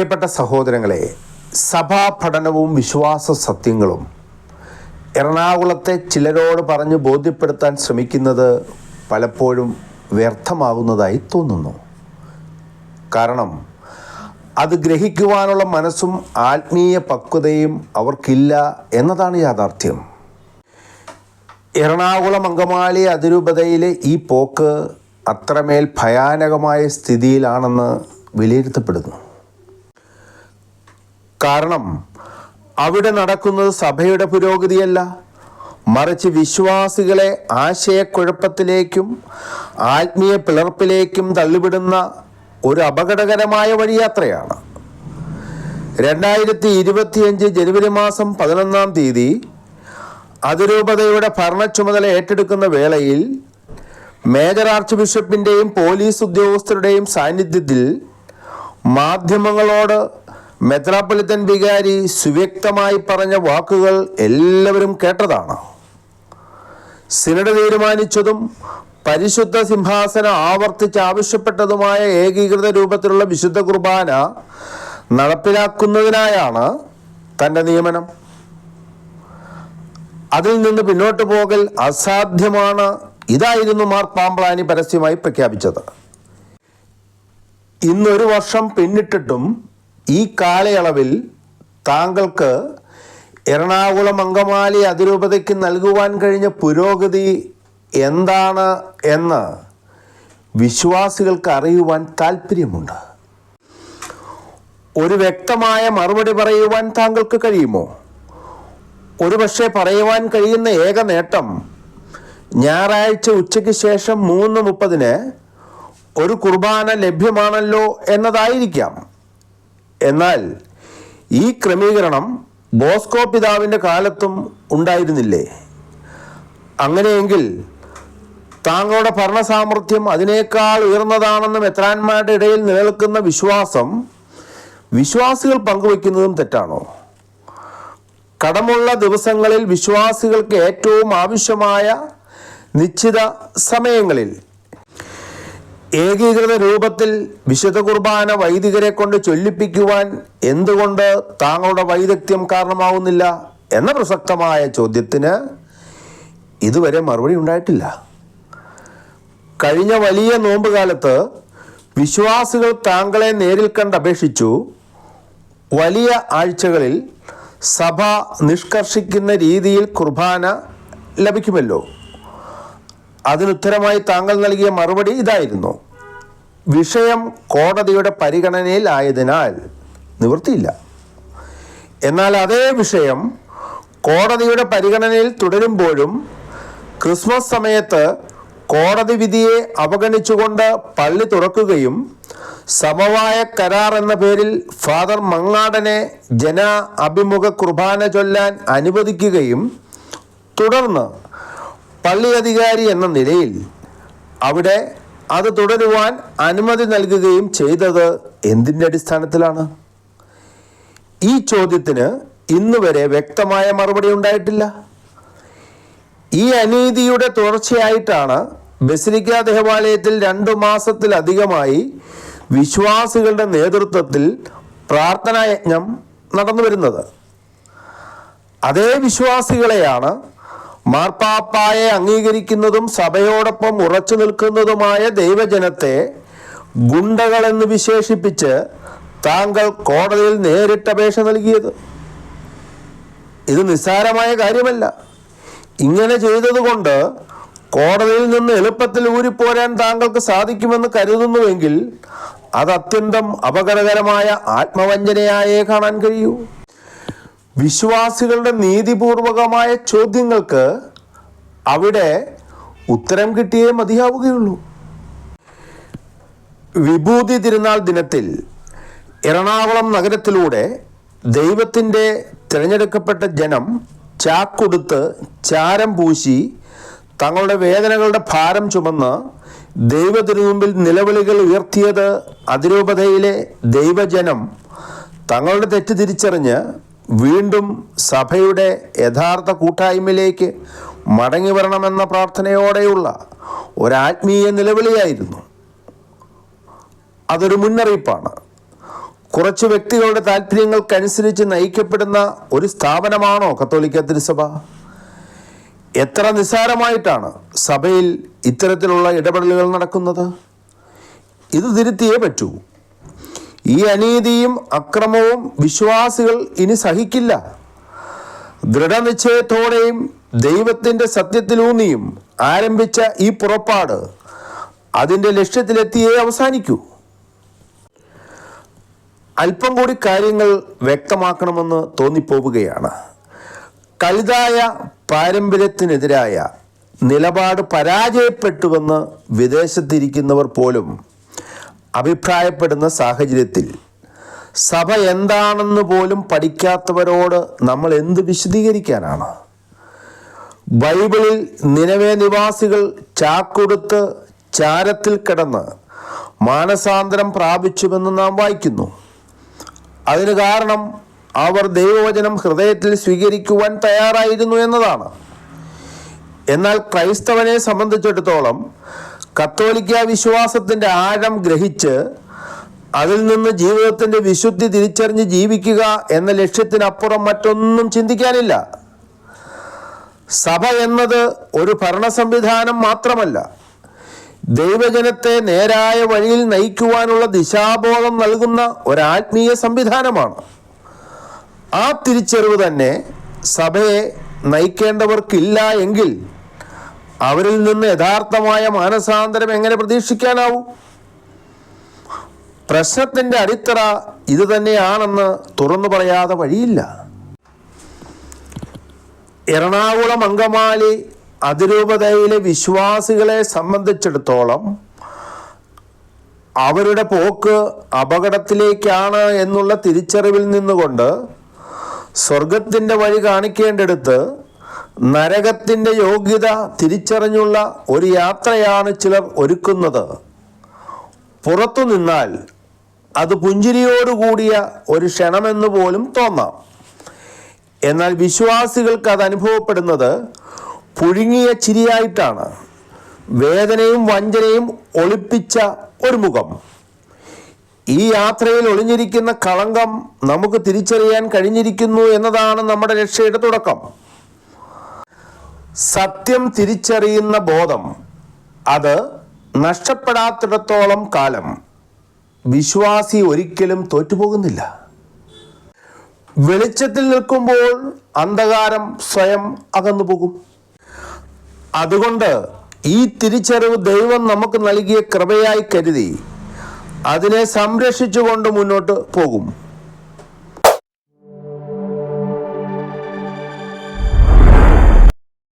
പ്രിയപ്പെട്ട സഹോദരങ്ങളെ സഭാ പഠനവും വിശ്വാസ സത്യങ്ങളും എറണാകുളത്തെ ചിലരോട് പറഞ്ഞ് ബോധ്യപ്പെടുത്താൻ ശ്രമിക്കുന്നത് പലപ്പോഴും വ്യർത്ഥമാകുന്നതായി തോന്നുന്നു. കാരണം അത് ഗ്രഹിക്കുവാനുള്ള മനസ്സും ആത്മീയ പക്വതയും അവർക്കില്ല എന്നതാണ് യാഥാർത്ഥ്യം. എറണാകുളം അങ്കമാലി അതിരൂപതയിലെ ഈ പോക്ക് അത്രമേൽ ഭയാനകമായ സ്ഥിതിയിലാണെന്ന് വിലയിരുത്തപ്പെടുന്നു. കാരണം അവിടെ നടക്കുന്നത് സഭയുടെ പുരോഗതിയല്ല. മറിച്ച് വിശ്വാസികളെ ആശയക്കുഴപ്പത്തിലേക്കും ആത്മീയ പിളർപ്പിലേക്കും തള്ളിവിടുന്ന ഒരു അപകടകരമായ വഴിയാത്രയാണ്. രണ്ടായിരത്തി ഇരുപത്തിയഞ്ച് ജനുവരി മാസം പതിനൊന്നാം തീയതി അതിരൂപതയുടെ ഭരണ ചുമതല ഏറ്റെടുക്കുന്ന വേളയിൽ മേജർ ആർച്ച് ബിഷപ്പിന്റെയും പോലീസ് ഉദ്യോഗസ്ഥരുടെയും സാന്നിധ്യത്തിൽ മാധ്യമങ്ങളോട് മെത്രാപ്പൊലിത്തൻ വികാരി സുവ്യക്തമായി പറഞ്ഞ വാക്കുകൾ എല്ലാവരും കേട്ടതാണ്. സിനഡ് തീരുമാനിച്ചതും പരിശുദ്ധ സിംഹാസന ആവർത്തിച്ച് ആവശ്യപ്പെട്ടതുമായ ഏകീകൃത രൂപത്തിലുള്ള വിശുദ്ധ കുർബാന നടപ്പിലാക്കുന്നതിനായാണ് തന്റെ നിയമനം. അതിൽ നിന്ന് പിന്നോട്ട് പോകൽ അസാധ്യമാണ്. ഇതായിരുന്നു മാർ പാമ്പ്ലാനി പരസ്യമായി പ്രഖ്യാപിച്ചത്. ഇന്നൊരു വർഷം പിന്നിട്ടിട്ടും ഈ കാലയളവിൽ താങ്കൾക്ക് എറണാകുളം അങ്കമാലി അതിരൂപതയ്ക്ക് നൽകുവാൻ കഴിഞ്ഞ പുരോഗതി എന്താണ് എന്ന് വിശ്വാസികൾക്ക് അറിയുവാൻ താല്പര്യമുണ്ട് ഒരു വ്യക്തമായ മറുപടി പറയുവാൻ താങ്കൾക്ക് കഴിയുമോ? ഒരുപക്ഷെ പറയുവാൻ കഴിയുന്ന ഏക നേട്ടം ഞായറാഴ്ച ഉച്ചയ്ക്ക് ശേഷം മൂന്ന് മുപ്പതിന് ഒരു കുർബാന ലഭ്യമാണല്ലോ എന്നതായിരിക്കാം. എന്നാൽ ഈ ക്രമീകരണം ബോസ്കോ പിതാവിന്റെ കാലത്തും ഉണ്ടായിരുന്നില്ലേ? അങ്ങനെയെങ്കിൽ താങ്കളുടെ ഭരണ സാമർഥ്യം അതിനേക്കാൾ ഉയർന്നതാണെന്ന് മെത്രാന്മാരുടെ ഇടയിൽ നിലനിൽക്കുന്ന വിശ്വാസം വിശ്വാസികൾ പങ്കുവയ്ക്കുന്നതും തെറ്റാണോ? കടമുള്ള ദിവസങ്ങളിൽ വിശ്വാസികൾക്ക് ഏറ്റവും ആവശ്യമായ നിശ്ചിത സമയങ്ങളിൽ ഏകീകൃത രൂപത്തിൽ വിശുദ്ധ കുർബാന വൈദികരെ കൊണ്ട് ചൊല്ലിപ്പിക്കുവാൻ എന്തുകൊണ്ട് താങ്കളുടെ വൈദഗ്ധ്യം കാരണമാവുന്നില്ല എന്ന പ്രസക്തമായ ചോദ്യത്തിന് ഇതുവരെ മറുപടി ഉണ്ടായിട്ടില്ല. കഴിഞ്ഞ വലിയ നോമ്പ് കാലത്ത് വിശ്വാസികൾ താങ്കളെ നേരിൽ കണ്ട് അപേക്ഷിച്ചു വലിയ ആഴ്ചകളിൽ സഭ നിഷ്കർഷിക്കുന്ന രീതിയിൽ കുർബാന ലഭിക്കുമല്ലോ. അതിനുത്തരമായി താങ്കൾ നൽകിയ മറുപടി ഇതായിരുന്നു. വിഷയം കോടതിയുടെ പരിഗണനയിൽ ആയതിനാൽ നിവൃത്തിയില്ല. എന്നാൽ അതേ വിഷയം കോടതിയുടെ പരിഗണനയിൽ തുടരുമ്പോഴും ക്രിസ്മസ് സമയത്ത് കോടതി വിധിയെ അവഗണിച്ചുകൊണ്ട് പള്ളി തുറക്കുകയും സമവായ കരാർ എന്ന പേരിൽ ഫാദർ മങ്ങാടനെ ജന അഭിമുഖ കുർബാന ചൊല്ലാൻ അനുവദിക്കുകയും തുടർന്ന് പള്ളി അധികാരി എന്ന നിലയിൽ അവിടെ അത് തുടരുവാൻ അനുമതി നൽകുകയും ചെയ്തത് എന്തിന്റെ അടിസ്ഥാനത്തിലാണ്? ഈ ചോദ്യത്തിന് ഇന്ന് വരെ വ്യക്തമായ മറുപടി ഉണ്ടായിട്ടില്ല. ഈ അനീതിയുടെ തുടർച്ചയായിട്ടാണ് ബസിലിക്ക ദേവാലയത്തിൽ രണ്ടു മാസത്തിലധികമായി വിശ്വാസികളുടെ നേതൃത്വത്തിൽ പ്രാർത്ഥനായജ്ഞം നടന്നു വരുന്നത്. അതേ വിശ്വാസികളെയാണ് മാർപ്പാപ്പായെ അംഗീകരിക്കുന്നതും സഭയോടൊപ്പം ഉറച്ചു നിൽക്കുന്നതുമായ ദൈവജനത്തെ ഗുണ്ടകളെന്ന് വിശേഷിപ്പിച്ച് താങ്കൾ കോടതിയിൽ നേരിട്ട് അപേക്ഷ നൽകിയത്. ഇത് നിസ്സാരമായ കാര്യമല്ല. ഇങ്ങനെ ചെയ്തതുകൊണ്ട് കോടതിയിൽ നിന്ന് എളുപ്പത്തിൽ ഊരിപ്പോരാൻ താങ്കൾക്ക് സാധിക്കുമെന്ന് കരുതുന്നുവെങ്കിൽ അത് അത്യന്തം അപകടകരമായ ആത്മവഞ്ചനയായേ കാണാൻ കഴിയൂ. വിശ്വാസികളുടെ നീതിപൂർവകമായ ചോദ്യങ്ങൾക്ക് അവിടെ ഉത്തരം കിട്ടിയേ മതിയാവുകയുള്ളൂ. വിഭൂതി തിരുനാൾ ദിനത്തിൽ എറണാകുളം നഗരത്തിലൂടെ ദൈവത്തിന്റെ തിരഞ്ഞെടുക്കപ്പെട്ട ജനം ചാക്കൊടുത്ത് ചാരം പൂശി തങ്ങളുടെ വേദനകളുടെ ഭാരം ചുമന്ന് ദൈവത്തിനു മുമ്പിൽ നിലവിളികൾ ഉയർത്തിയത് അതിരൂപതയിലെ ദൈവജനം തങ്ങളുടെ തെറ്റ് തിരിച്ചറിഞ്ഞ് വീണ്ടും സഭയുടെ യഥാർത്ഥ കൂട്ടായ്മയിലേക്ക് മടങ്ങി വരണമെന്ന പ്രാർത്ഥനയോടെയുള്ള ഒരാത്മീയ നിലവിളിയായിരുന്നു. അതൊരു മുന്നറിയിപ്പാണ്. കുറച്ച് വ്യക്തികളുടെ താല്പര്യങ്ങൾക്കനുസരിച്ച് നയിക്കപ്പെടുന്ന ഒരു സ്ഥാപനമാണോ കത്തോലിക്ക തിരുസഭ? എത്ര നിസ്സാരമായിട്ടാണ് സഭയിൽ ഇത്തരത്തിലുള്ള ഇടപെടലുകൾ നടക്കുന്നത്? ഇത് തിരുത്തിയേ പറ്റൂ. ഈ അനീതിയും അക്രമവും വിശ്വാസികൾ ഇനി സഹിക്കില്ല. ദൃഢനിശ്ചയത്തോടെയും ദൈവത്തിന്റെ സത്യത്തിലൂന്നിയും ആരംഭിച്ച ഈ പുറപ്പാട് അതിന്റെ ലക്ഷ്യത്തിലെത്തിയേ അവസാനിക്കൂ. അല്പം കൂടി കാര്യങ്ങൾ വ്യക്തമാക്കണമെന്ന് തോന്നിപ്പോവുകയാണ്. കലുതായ പാരമ്പര്യത്തിനെതിരായ നിലപാട് പരാജയപ്പെട്ടുവെന്ന് വിദേശത്തിരിക്കുന്നവർ പോലും അഭിപ്രായപ്പെടുന്ന സാഹചര്യത്തിൽ സഭ എന്താണെന്ന് പോലും പഠിക്കാത്തവരോട് നമ്മൾ എന്ത് വിശദീകരിക്കാനാണ്? ബൈബിളിൽ നിലവേ നിവാസികൾ ചാക്കൊടുത്ത് ചാരത്തിൽ കിടന്ന് മാനസാന്തരം പ്രാപിച്ചുവെന്ന് നാം വായിക്കുന്നു. അതിന് കാരണം അവർ ദൈവവചനം ഹൃദയത്തിൽ സ്വീകരിക്കുവാൻ തയ്യാറായിരുന്നു എന്നതാണ്. എന്നാൽ ക്രൈസ്തവനെ സംബന്ധിച്ചിടത്തോളം കത്തോലിക്ക വിശ്വാസത്തിന്റെ ആഴം ഗ്രഹിച്ച് അതിൽ നിന്ന് ജീവിതത്തിന്റെ വിശുദ്ധി തിരിച്ചറിഞ്ഞ് ജീവിക്കുക എന്ന ലക്ഷ്യത്തിനപ്പുറം മറ്റൊന്നും ചിന്തിക്കാനില്ല. സഭ എന്നത് ഒരു ഭരണ സംവിധാനം മാത്രമല്ല. ദൈവജനത്തെ നേരായ വഴിയിൽ നയിക്കുവാനുള്ള ദിശാബോധം നൽകുന്ന ഒരാത്മീയ സംവിധാനമാണ്. ആ തിരിച്ചറിവ് തന്നെ സഭയെ നയിക്കേണ്ടവർക്കില്ല എങ്കിൽ അവരിൽ നിന്ന് യഥാർത്ഥമായ മാനസാന്തരം എങ്ങനെ പ്രതീക്ഷിക്കാനാവും? പ്രശ്നത്തിന്റെ അടിത്തറ ഇത് തന്നെയാണെന്ന് തുറന്നു പറയാതെ വഴിയില്ല. എറണാകുളം അങ്കമാലി അതിരൂപതയിലെ വിശ്വാസികളെ സംബന്ധിച്ചിടത്തോളം അവരുടെ പോക്ക് അപകടത്തിലേക്കാണ് എന്നുള്ള തിരിച്ചറിവിൽ നിന്നുകൊണ്ട് സ്വർഗത്തിന്റെ വഴി കാണിക്കേണ്ടടുത്ത് നരകത്തിന്റെ യോഗ്യത തിരിച്ചറിഞ്ഞുള്ള ഒരു യാത്രയാണ് ചിലർ ഒരുക്കുന്നത്. പുറത്തു നിന്നാൽ അത് പുഞ്ചിരിയോടുകൂടിയ ഒരു ക്ഷണമെന്ന് പോലും തോന്നാം. എന്നാൽ വിശ്വാസികൾക്ക് അത് അനുഭവപ്പെടുന്നത് പുഴുങ്ങിയ ചിരിയായിട്ടാണ്. വേദനയും വഞ്ചനയും ഒളിപ്പിച്ച ഒരു മുഖം. ഈ യാത്രയിൽ ഒളിഞ്ഞിരിക്കുന്ന കളങ്കം നമുക്ക് തിരിച്ചറിയാൻ കഴിഞ്ഞിരിക്കുന്നു എന്നതാണ് നമ്മുടെ രക്ഷയുടെ തുടക്കം. സത്യം തിരിച്ചറിയുന്ന ബോധം. അത് നഷ്ടപ്പെടാത്തിടത്തോളം കാലം വിശ്വാസി ഒരിക്കലും തോറ്റുപോകുന്നില്ല. വെളിച്ചത്തിൽ നിൽക്കുമ്പോൾ അന്ധകാരം സ്വയം അകന്നു പോകും. അതുകൊണ്ട് ഈ തിരിച്ചറിവ് ദൈവം നമുക്ക് നൽകിയ കൃപയായി കരുതി അതിനെ സംരക്ഷിച്ചുകൊണ്ട് മുന്നോട്ട് പോകും.